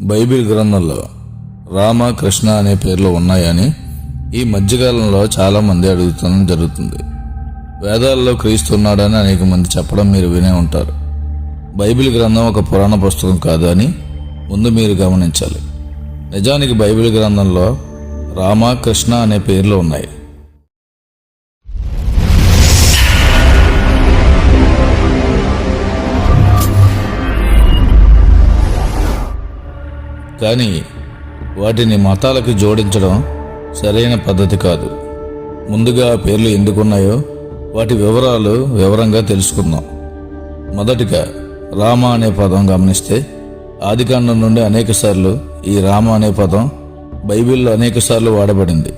Bible గ్రంథంలో రామ కృష్ణ అనే పేర్లు ఉన్నాయని ఈ మధ్యకాలంలో చాలామంది అడుగుతడం జరుగుతుంది. వేదాల్లో క్రీస్తు ఉన్నాడని అనేక మంది చెప్పడం మీరు వినే ఉంటారు. బైబిల్ గ్రంథం ఒక పురాణ పుస్తకం కాదు అని ముందు మీరు గమనించాలి. నిజానికి బైబిల్ గ్రంథంలో రామ కృష్ణ అనే పేర్లు ఉన్నాయి. కానీ వాటిని మతాలకు జోడించడం సరైన పద్ధతి కాదు. ముందుగా ఆ పేర్లు ఎందుకున్నాయో వాటి వివరాలు వివరంగా తెలుసుకుందాం. మొదటిగా రామ అనే పదం గమనిస్తే ఆదికాండం నుండి అనేకసార్లు ఈ రామ అనే పదం బైబిల్లో అనేకసార్లు వాడబడింది.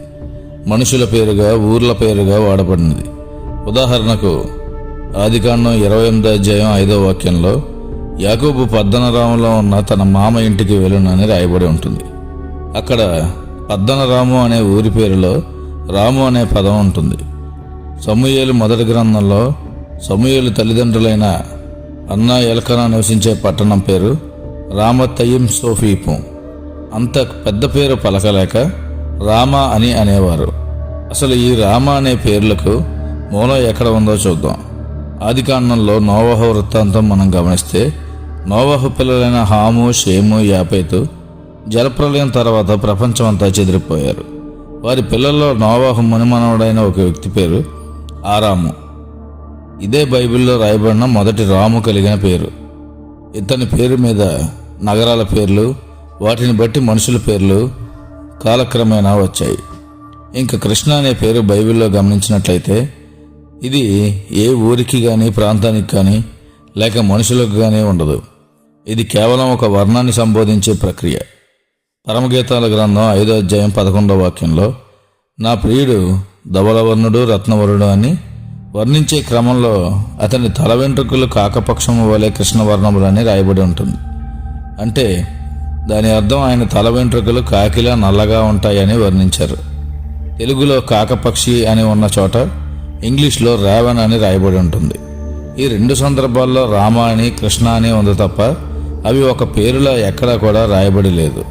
మనుషుల పేరుగా ఊర్ల పేరుగా వాడబడినది. ఉదాహరణకు ఆదికాండం ఇరవై ఎనిమిది అధ్యాయం ఐదో వాక్యంలో యాకోబు పద్దనరాములో ఉన్న తన మామ ఇంటికి వెళ్ళునని రాయబడి ఉంటుంది. అక్కడ పద్దనరాము అనే ఊరి పేరులో రాము అనే పదం ఉంటుంది. సమూయేలు మొదటి గ్రంథంలో సమూయేలు తల్లిదండ్రులైన అన్న ఎలకన నివసించే పట్టణం పేరు రామతయ్యం సోఫీపు. అంత పెద్ద పేరు పలకలేక రామ అని అనేవారు. అసలు ఈ రామ అనే పేర్లకు మూలం ఎక్కడ ఉందో చూద్దాం. ఆదికాండంలో నోవహ వృత్తాంతం మనం గమనిస్తే నోవహు పిల్లలైన హాము షేము యాపేతు జలప్రలయం తర్వాత ప్రపంచం అంతా చెదిరిపోయారు. వారి పిల్లల్లో నోవాహు మునిమనవుడైన ఒక వ్యక్తి పేరు ఆరాము. ఇదే బైబిల్లో రాయబడిన మొదటి రాము కలిగిన పేరు. ఇతని పేరు మీద నగరాల పేర్లు వాటిని బట్టి మనుషుల పేర్లు కాలక్రమేణా వచ్చాయి. ఇంకా కృష్ణ అనే పేరు బైబిల్లో గమనించినట్లయితే ఇది ఏ ఊరికి కానీ ప్రాంతానికి కానీ లేక మనుషులకు కానీ ఉండదు. ఇది కేవలం ఒక వర్ణాన్ని సంబోధించే ప్రక్రియ. పరమగీతాల గ్రంథం ఐదో అధ్యాయం పదకొండవ వాక్యంలో నా ప్రియుడు ధవలవర్ణుడు రత్నవరుడు అని వర్ణించే క్రమంలో అతని తల వెంట్రుకలు కాకపక్షము వలె కృష్ణవర్ణములని రాయబడి ఉంటుంది. అంటే దాని అర్థం ఆయన తల వెంట్రుకలు కాకిలా నల్లగా ఉంటాయని వర్ణించారు. తెలుగులో కాకపక్షి అని ఉన్న చోట ఇంగ్లీష్లో రేవన్ అని రాయబడి ఉంటుంది. ఈ రెండు సందర్భాల్లో రామ అని కృష్ణ అని ఉంది తప్ప అవి ఒక పేరులో ఎక్కడా కూడా రాయబడి లేదు.